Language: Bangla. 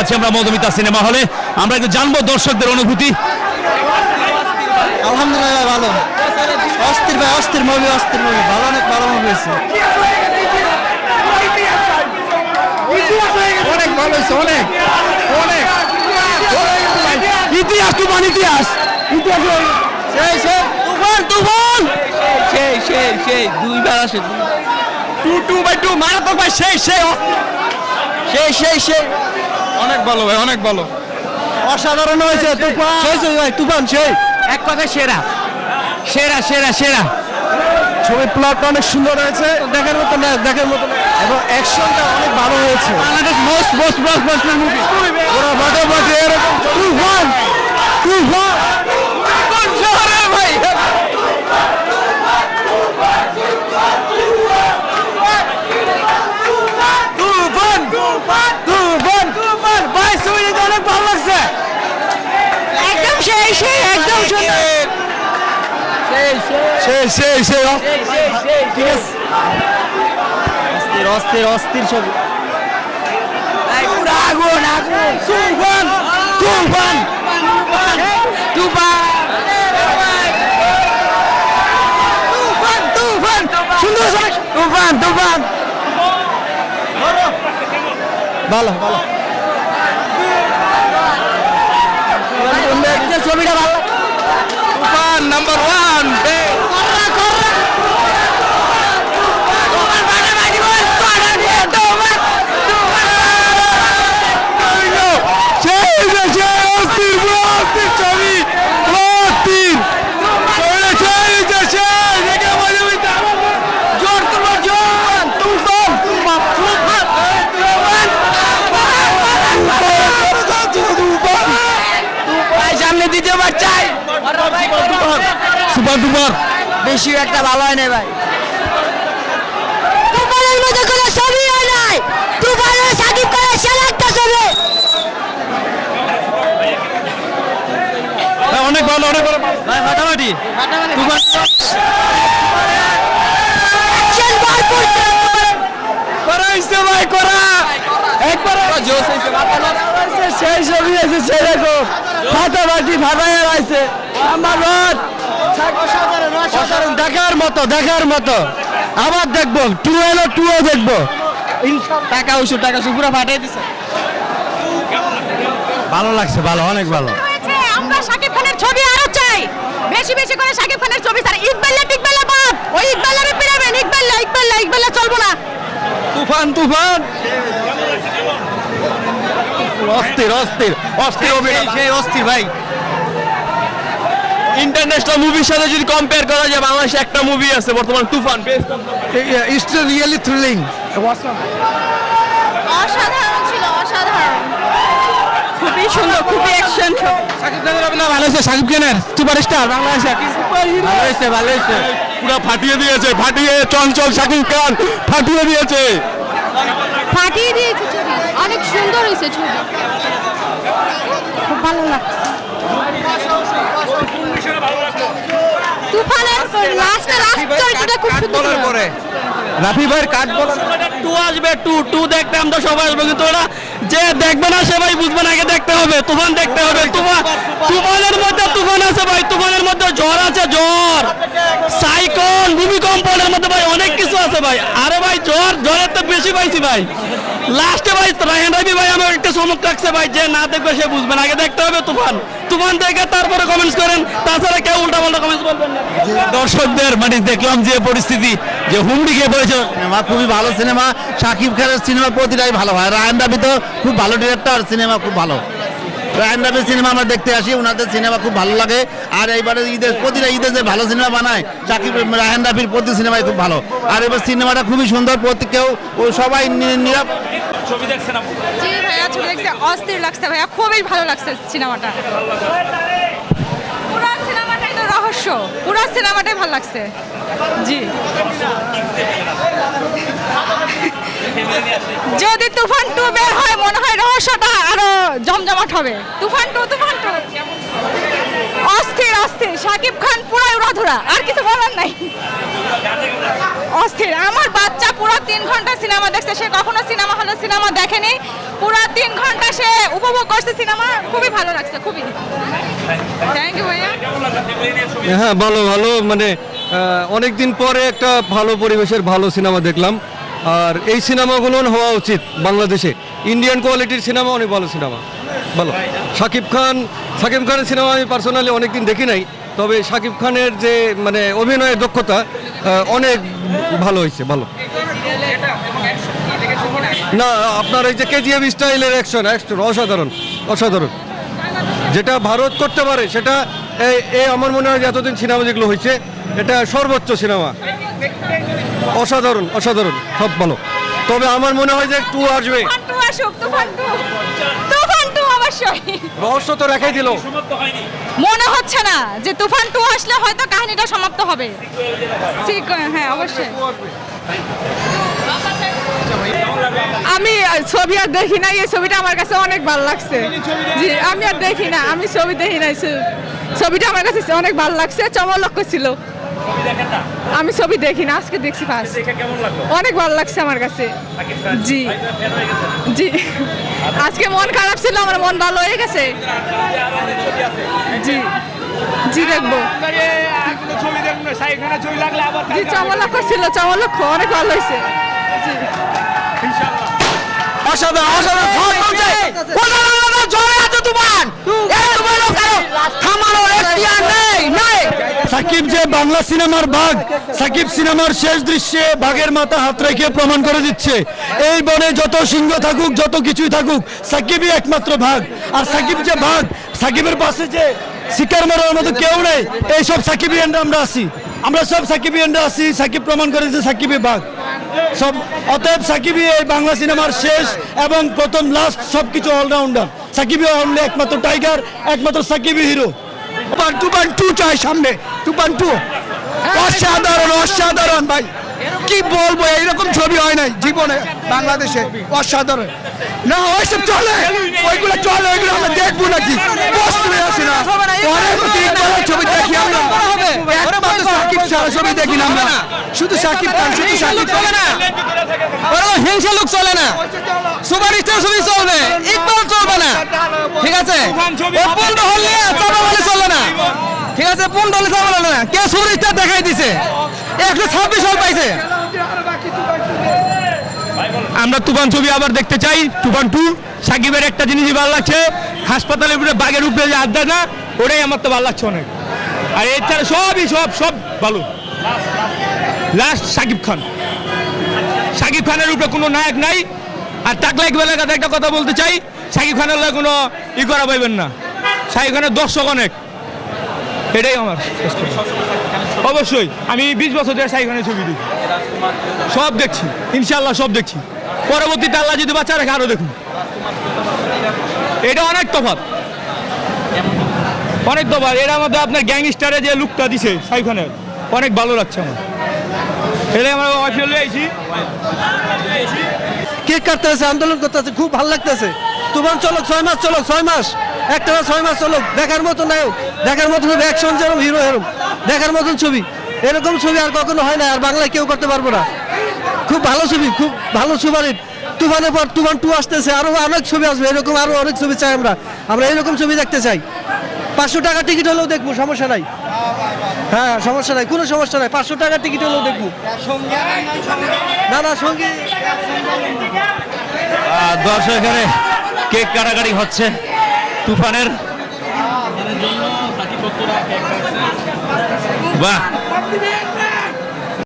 আছি আমরা মধুমিতা সিনেমা হলে। আমরা একটু জানব দর্শকদের অনুভূতি। আলহামদুলিল্লাহ ভালো। অস্থির ভাই অস্থির মুভি অস্থির মুভি ভালো অনেক ভালো মুভি হয়েছে। অনেক ভালো হয়েছে অনেক। অনেক। ইতিহাস তুফান ইতিহাস। ইতিহাস সেই সেই। তুফান তুফান। সেই সেই সেই। দুইবার আসে। টু টু বাই টু মারাত্মক ভাই সেই সেই। সেই সেই সেই। অনেক ভালো ভাই অনেক ভালো। অসাধারণ হয়েছে তুফান। সেই ভাই তুফান সেই। এক কথায় সেরা। সেরা সেরা সেরা। ছবি প্লটটা অনেক সুন্দর হয়েছে। দেখার মতো না দেখার মতো না। এবং অ্যাকশনটা অনেক ভালো হয়েছে। Bangladesh most most blockbuster movie ওরা ফাটাফাটি এরকম তুফান তুফান কোন শহরে ভাই তুফান তুফান তুফান তুফান ভাই ছবিটা অনেক ভালো লাগছে একদম সেই সেই একদম সুন্দর সেই সেই সেই ঠিক আছে। অস্থির অস্থির অস্থির ছবি। আগুন আগুন। তুফান তুফান। তুফান। তুফান তুফান। সুন্দর তুফান তুফান। ভালো ভালো। ছবিটা ভালো। তুফান নাম্বার ওয়ান সেই যে সেই অস্থির পুরো অস্থির ছবি পুরো অস্থির ছবিটা সেই যে সেই দেখে মজা পেতে জোর তুলো জোর তুফান তুফান তুফান তুফান ভাই সামনে দ্বিতীয়বার চাই সুপার। ডুপার। বেশি একটা ভালো হয় না ভাই। তুফানের মতো কোনো ছবি হয় নাই। তুফানের সাকিব খানের সেরা একটা ছবি। অনেক ভালো অনেক ভালো। ভাই ফাটাফাটি তুফান করা হইছে ভাই করা। একবার। জোস হইছে সেই ছবি আছে সেরকম ফাটাফাটি ফাটাইয়া আছে আমার রথ দেখার মতো দেখার মতো। আবার দেখব টু এলো টু ও দেখব। টাকা উসু টাকা উসু পুরো ফাটাই দিছে। ভালো লাগছে ভালো অনেক ভালো। আমরা শাকিব খানের ছবি আরও চাই। বেশি বেশি করে শাকিব খানের ছবি স্যার ইকবাল্লা টিকবাল্লা বাদ। ওই ইকবাল্লারে পিরাবেন। ইকবাল্লা ইকবাল্লা ইকবাল্লা চলবো না। তুফান তুফান। অস্থির অস্থির অস্থির অভিনয় সেই অস্থির ভাই। ইন্টারন্যাশনাল মুভির সাথে যদি কম্পেয়ার করা যায় বাংলাদেশে একটা মুভি আছে বর্তমান তুফান। ইটস রিয়েলি থ্রিলিং অসাধারণ ছিল অসাধারণ। খুবই সুন্দর খুবই অ্যাকশন সাকিব খানের অভিনয় ভালো হয়েছে সাকিব খানের সুপারস্টার বাংলাদেশে। ভালো হয়েছে ভালো হয়েছে। পুরো ফাটিয়ে দিয়েছে ফাটিয়ে চঞ্চল শাকিব খান ফাটিয়ে দিয়েছে। ফাটিয়ে দিয়েছে অনেক সুন্দর হয়েছে ছবি। খুব ভালো লাগছে। তুফানের লাস্টে লাস্ট চরিত্রটা খুব সুন্দর। রাফি ভাইয়ের কাঠ বলার টু আসবে টু টু দেখতে আমরা সবাই আসবে কিন্তু ওরা যে দেখবে না সে ভাই বুঝবে না আগে দেখতে হবে তুফান দেখতে হবে। তুফান তুফানের মধ্যে তুফান আছে ভাই তুফানের মধ্যে জ্বর আছে জ্বর সাইকন ভূমিকম্পনের মধ্যে ভাই অনেক কিছু আছে ভাই। আরে ভাই ঝড় ঝড়ের তো বেশি পাইছি ভাই। লাস্টে ভাই রায়হান রাবি ভাই আমার একটা চমক লাগছে ভাই যে না দেখবে সে বুঝবে না। আগে দেখতে হবে তুফান। তুফান দেখে তারপরে কমেন্টস করেন। তাছাড়া কেউ উল্টা পাল্টা কমেন্টস করবেন না। দর্শকদের মানে দেখলাম যে পরিস্থিতি যে হুমড়ি খেয়ে পড়েছে। সিনেমা খুবই ভালো সিনেমা। শাকিব খানের সিনেমা প্রতিটাই ভালো হয়। রায়ন রাবি তো খুব ভালো ডিরেক্টর সিনেমা খুব ভালো। রায়নরাবির সিনেমা আমরা দেখতে আসি ওনাদের সিনেমা খুব ভালো লাগে। আর এইবারে ঈদের প্রতিটা ঈদে যে ভালো সিনেমা বানায় শাকিব রায়ন রাবির প্রতি সিনেমাই খুব ভালো। আর এবার সিনেমাটা খুবই সুন্দর প্রতি কেউ ও সবাই নিরাপ জি ভাইয়া ছবি দেখতে অস্থির লাগছে ভাইয়া খুবই ভালো লাগছে সিনেমাটা পুরো সিনেমাটাই তো রহস্য পুরো সিনেমাটাই ভালো লাগছে। জি। যদি তুফান টু বের হয় মনে হয় রহস্যটা আরও জমজমাট হবে। Toofan two Toofan two. অস্থির অস্থির। শাকিব খান পুরাই উড়াধুরা আর কিছু বলার নাই। অস্থির। আমার বাচ্চা পুরো তিন ঘণ্টা সিনেমা দেখছে সে কখনো সিনেমা হলে সিনেমা দেখেনি। পুরো তিন ঘণ্টা সে উপভোগ করছে সিনেমা খুবই ভালো লাগছে খুবই। থ্যাংক ইউ ভাইয়া। হ্যাঁ ভালো ভালো মানে অনেক দিন পরে একটা ভালো পরিবেশের ভালো সিনেমা দেখলাম। আর এই সিনেমাগুলো হওয়া উচিত বাংলাদেশে। ইন্ডিয়ান কোয়ালিটির সিনেমা অনেক ভালো সিনেমা। ভালো শাকিব খান, শাকিব খানের সিনেমা আমি পার্সোনালি অনেকদিন দেখি নাই, তবে শাকিব খানের যে মানে অভিনয়ের দক্ষতা অনেক ভালো হয়েছে। ভালো না, আপনার এই যে কেজিএফ স্টাইলের অ্যাকশন অ্যাকশন অসাধারণ অসাধারণ। যেটা ভারত করতে পারে, সেটা এই আমার মনে হয় যে এতদিন সিনেমা যেগুলো হয়েছে এটা সর্বোচ্চ সিনেমা। অসাধারণ অসাধারণ সব ভালো। তবে আমার মনে হয় যে আসবে। টু অবশ্যই। রহস্য তো রেখাই দিল। মনে হচ্ছে না যে তুফান টু আসলে হয়তো কাহিনীটা সমাপ্ত হবে। ঠিক হ্যাঁ অবশ্যই। আমি ছবি আর দেখি না এই ছবিটা আমার কাছে অনেক ভালো লাগছে। জি আমি আর দেখি না আমি ছবি দেখি নাই ছবিটা আমার কাছে অনেক ভালো লাগছে চমলক্ষ ছিল। আমি ছবি দেখি না আজকে দেখছি ফার্স্ট অনেক ভালো লাগছে আমার কাছে জি জি আজকে মন খারাপ ছিল আমার মন ভালো হয়ে গেছে জি জি দেখব জি চমলক্ষ ছিল চমলক্ষ অনেক ভালো হয়েছে জি অসাধারণ অসাধারণ সব বলছে প্রধানমন্ত্রী জয় সাকিব যে বাংলা সিনেমার বাঘ, সাকিব সিনেমার শেষ দৃশ্যে বাঘের মাথা হাত রেখে প্রমাণ করে দিচ্ছে। এই বনে যত সিংহ থাকুক, যত কিছুই থাকুক, সাকিবই একমাত্র ভাগ আর সাকিব যে ভাগ সাকিবের পাশে যে শিকার মারার মতো কেউ নেই, এই সব সাকিবিয়ানরা আমরা আসি আমরা সব সাকিবিয়ানরা আসি সাকিব প্রমাণ করে যে সাকিবই বাঘ। সব, অতএব সাকিবই এই বাংলা সিনেমার শেষ এবং প্রথম লাস্ট সব কিছু অলরাউন্ডার সাকিবই অনলি একমাত্র টাইগার একমাত্র সাকিবই হিরো টু চাই সামনে। টু। অসাধারণ অসাধারণ ভাই। কি বলব এইরকম ছবি হয় নাই জীবনে বাংলাদেশে। অসাধারণ। না ওইসব চলে। ওইগুলো চলে ওইগুলো আমরা দেখব নাকি? কষ্ট হয়ে আসে না ছবি দেখি আমরা। একমাত্র সাকিব ছবি দেখি না আমরা। শুধু সাকিব খান শুধু সাকিব চলে না। হিংসা লোক চলে না। ছবি চলবে। ইকবাল চলবে না। ঠিক আছে? চাপা চলবে। ঠিক আছে হলে চাপা বলে না। কে সুপার দেখাই দিছে? একশো ছাব্বিশ হল পাইছে। আমরা তুফান ছবি আবার দেখতে চাই। তুফান টু, সাকিবের একটা জিনিসই ভালো লাগছে। হাসপাতালের উপরে বাঘের উপরে যে আড্ডা না, ওটাই আমার তো ভালো লাগছে অনেক। আর এছাড়া সবই সব সব ভালো। লাস্ট সাকিব খান। সাকিব খানের উপরে কোনো নায়ক নাই। আর টাকলা ইকবালের কাছে একটা কথা বলতে চাই। সাকিব খানের কোনো ই করা পাইবেন না। সাকিব খানের দর্শক অনেক। এটাই আমার। অবশ্যই, আমি বিশ বছর ধরে সাকিব খানের ছবি দেখি। সব দেখছি ইনশাল্লাহ সব দেখছি। পরবর্তীতে আল্লাহ যদি বাচ্চা রাখে আরও দেখুন। এটা অনেক তফাত অনেক তফাত এটার মধ্যে আপনার গ্যাংস্টারে যে লুকটা দিছে সাকিব খানের অনেক ভালো লাগছে আমার। এটাই আমরা ওয়াইফে আইছি। কেক কাটতেছে, আন্দোলন করতেছে, খুব ভালো লাগতেছে। তুফান চলো ছয় মাস চলো ছয় মাস। একটা না ছয় মাস চলো, দেখার মতো নায়ক, দেখার মতো ছবি অ্যাকশন যেরকম হিরো এরকম দেখার মতন ছবি। এরকম ছবি আর কখনো হয় না, আর বাংলায় কেউ করতে পারব না। খুব ভালো ছবি, খুব ভালো সুপারিট তুফানের পর তুফান টু আসতেছে, আরও অনেক ছবি আসবে, এরকম আরও অনেক ছবি চাই আমরা। আমরা এরকম ছবি দেখতে চাই। পাঁচশো টাকা টিকিট হলেও দেখব, সমস্যা নাই। হ্যাঁ সমস্যা নাই, কোনো সমস্যা নাই, পাঁচশো টাকা টিকিট হলেও দেখব। না না, সঙ্গে দর্শক এখানে কেক কাটাকাটি হচ্ছে। তুফানের? বাহ।